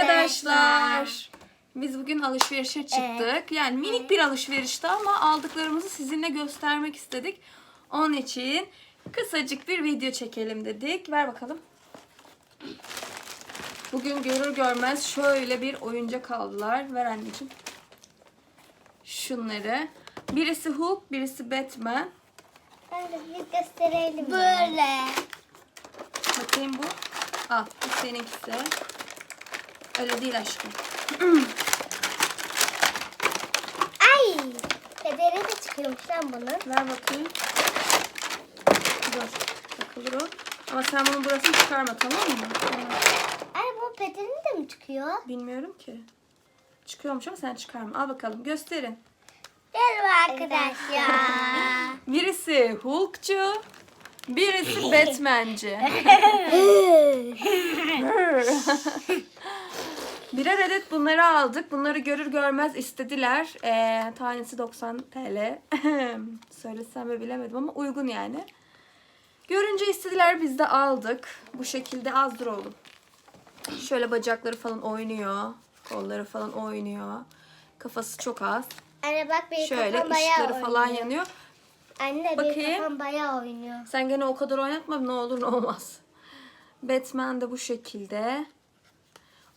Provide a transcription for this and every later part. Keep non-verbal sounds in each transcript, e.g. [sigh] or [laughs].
arkadaşlar. Biz bugün alışverişe çıktık. Yani minik bir alışverişti ama aldıklarımızı sizinle göstermek istedik. Onun için kısacık bir video çekelim dedik. Ver bakalım. Bugün görür görmez şöyle bir oyuncak aldılar. Ver anneciğim. Şunları. Birisi Hulk, birisi Batman. Hadi bir gösterelim. Böyle. Bakayım bu. Al, bu seninkisi. Öyle değil aşkım. [clears throat] Ay. Pederi de çıkıyormuş lan bunun. Ver bakayım. Dur. Takılır o. Ama sen bunun burasını çıkarma tamam mı? Ay bu pederin de mi çıkıyor? Bilmiyorum ki. Çıkıyormuş ama sen çıkarma. Al bakalım gösterin. Merhaba arkadaşlar. [laughs] Birisi Hulk'cu. Birisi [laughs] Batman'ci. [laughs] Birer adet bunları aldık. Bunları görür görmez istediler. Ee, tanesi 90 TL. [laughs] Söylesem mi bilemedim ama uygun yani. Görünce istediler biz de aldık. Bu şekilde az dur oğlum. Şöyle bacakları falan oynuyor. Kolları falan oynuyor. Kafası çok az. Anne bak benim Şöyle kafam bayağı ışıkları falan oynuyor. yanıyor. Anne Bakayım. benim kafam bayağı oynuyor. Sen gene o kadar oynatma ne olur ne olmaz. Batman de bu şekilde.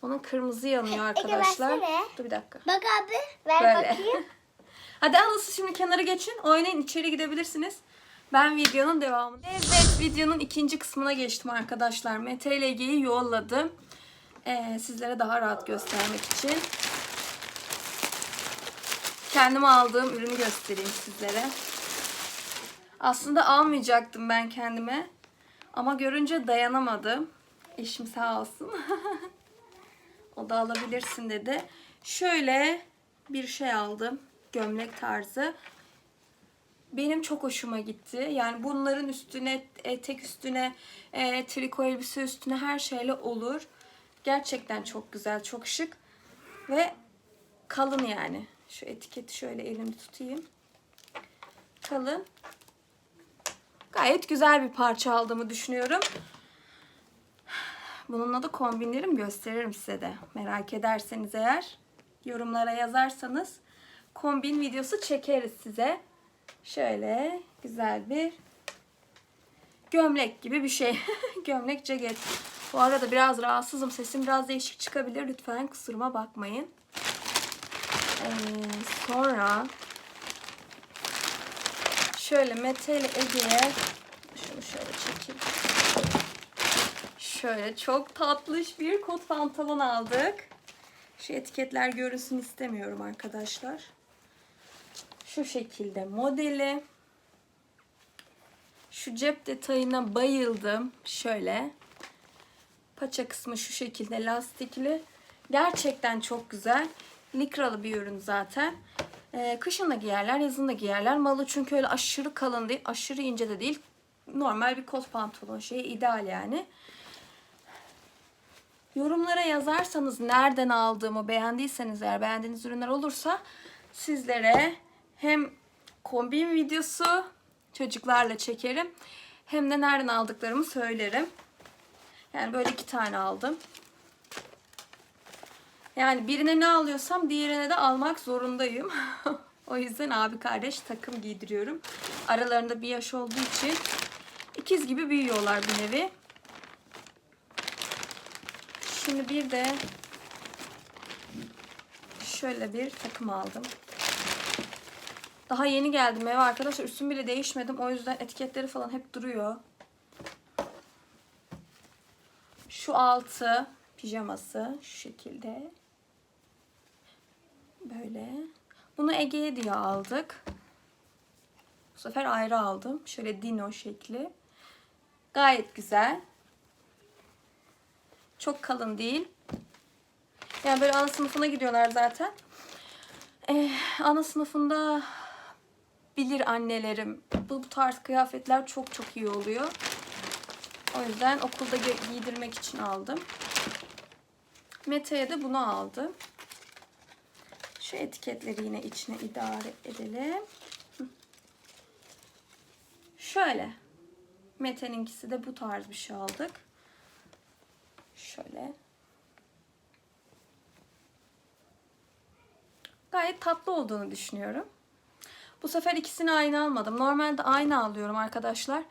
Onun kırmızı yanıyor Ege, arkadaşlar. versene. Dur bir dakika. Bak abi. Ver Böyle. bakayım. [laughs] Hadi alın şimdi kenara geçin. Oynayın içeri gidebilirsiniz. Ben videonun devamını. Evet videonun ikinci kısmına geçtim arkadaşlar. Mete ile Ege'yi yolladım. Ee, sizlere daha rahat göstermek için. Kendime aldığım ürünü göstereyim sizlere. Aslında almayacaktım ben kendime. Ama görünce dayanamadım. Eşim sağ olsun. [laughs] o da alabilirsin dedi. Şöyle bir şey aldım. Gömlek tarzı. Benim çok hoşuma gitti. Yani bunların üstüne, etek üstüne, e, triko elbise üstüne her şeyle olur. Gerçekten çok güzel, çok şık. Ve kalın yani. Şu etiketi şöyle elimde tutayım. Kalın. Gayet güzel bir parça aldığımı düşünüyorum. Bununla da kombinlerim gösteririm size de. Merak ederseniz eğer yorumlara yazarsanız kombin videosu çekeriz size. Şöyle güzel bir gömlek gibi bir şey. [laughs] gömlek ceket. Bu arada biraz rahatsızım. Sesim biraz değişik çıkabilir. Lütfen kusuruma bakmayın. Ee, sonra şöyle Mete ile Ege'ye şunu şöyle çekeyim. Şöyle çok tatlış bir kot pantolon aldık. Şu etiketler görünsün istemiyorum arkadaşlar. Şu şekilde modeli. Şu cep detayına bayıldım. Şöyle. Paça kısmı şu şekilde lastikli. Gerçekten çok güzel. Likralı bir ürün zaten. Ee, kışın da giyerler, yazın da giyerler. Malı çünkü öyle aşırı kalın değil, aşırı ince de değil. Normal bir kot pantolon şeyi ideal yani. Yorumlara yazarsanız nereden aldığımı beğendiyseniz eğer beğendiğiniz ürünler olursa sizlere hem kombin videosu çocuklarla çekerim hem de nereden aldıklarımı söylerim. Yani böyle iki tane aldım. Yani birine ne alıyorsam diğerine de almak zorundayım. [laughs] o yüzden abi kardeş takım giydiriyorum. Aralarında bir yaş olduğu için ikiz gibi büyüyorlar bir nevi. Şimdi bir de şöyle bir takım aldım. Daha yeni geldim eve arkadaşlar. Üstüm bile değişmedim. O yüzden etiketleri falan hep duruyor. Şu altı pijaması şu şekilde. Böyle. Bunu Ege'ye diye aldık. Bu sefer ayrı aldım. Şöyle dino şekli. Gayet güzel. Çok kalın değil. Yani böyle ana sınıfına gidiyorlar zaten. Ee, ana sınıfında bilir annelerim. Bu, bu tarz kıyafetler çok çok iyi oluyor. O yüzden okulda gi- giydirmek için aldım. Mete'ye de bunu aldım. Şu etiketleri yine içine idare edelim. Şöyle. Mete'ninkisi de bu tarz bir şey aldık. Şöyle. gayet tatlı olduğunu düşünüyorum. Bu sefer ikisini aynı almadım. Normalde aynı alıyorum arkadaşlar.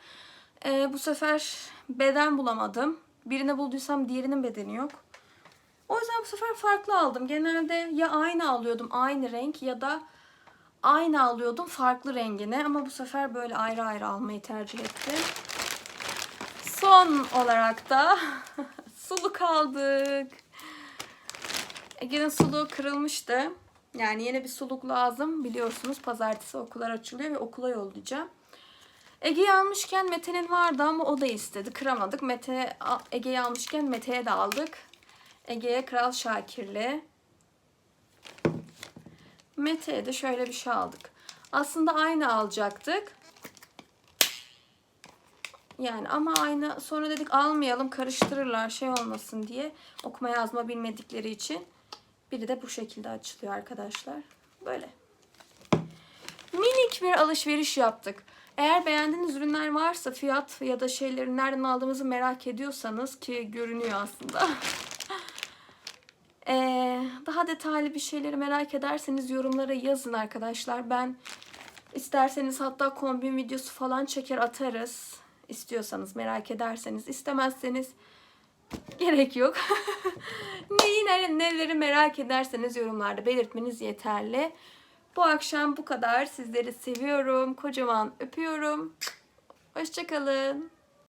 Ee, bu sefer beden bulamadım. Birini bulduysam diğerinin bedeni yok. O yüzden bu sefer farklı aldım. Genelde ya aynı alıyordum aynı renk ya da aynı alıyordum farklı rengini. Ama bu sefer böyle ayrı ayrı almayı tercih ettim. Son olarak da [laughs] suluk aldık. Ege'nin suluğu kırılmıştı. Yani yeni bir suluk lazım. Biliyorsunuz pazartesi okullar açılıyor ve okula yollayacağım. Ege'yi almışken Mete'nin vardı ama o da istedi. Kıramadık. Mete Ege'yi almışken Mete'ye de aldık. Ege'ye Kral Şakirli. Mete'ye de şöyle bir şey aldık. Aslında aynı alacaktık. Yani ama aynı sonra dedik almayalım karıştırırlar şey olmasın diye okuma yazma bilmedikleri için. Biri de bu şekilde açılıyor arkadaşlar. Böyle. Minik bir alışveriş yaptık. Eğer beğendiğiniz ürünler varsa fiyat ya da şeyleri nereden aldığımızı merak ediyorsanız ki görünüyor aslında. [laughs] Ee, daha detaylı bir şeyleri merak ederseniz yorumlara yazın arkadaşlar. Ben isterseniz hatta kombin videosu falan çeker atarız. İstiyorsanız merak ederseniz istemezseniz gerek yok. [laughs] Neyi nere- neleri merak ederseniz yorumlarda belirtmeniz yeterli. Bu akşam bu kadar. Sizleri seviyorum. Kocaman öpüyorum. Hoşçakalın.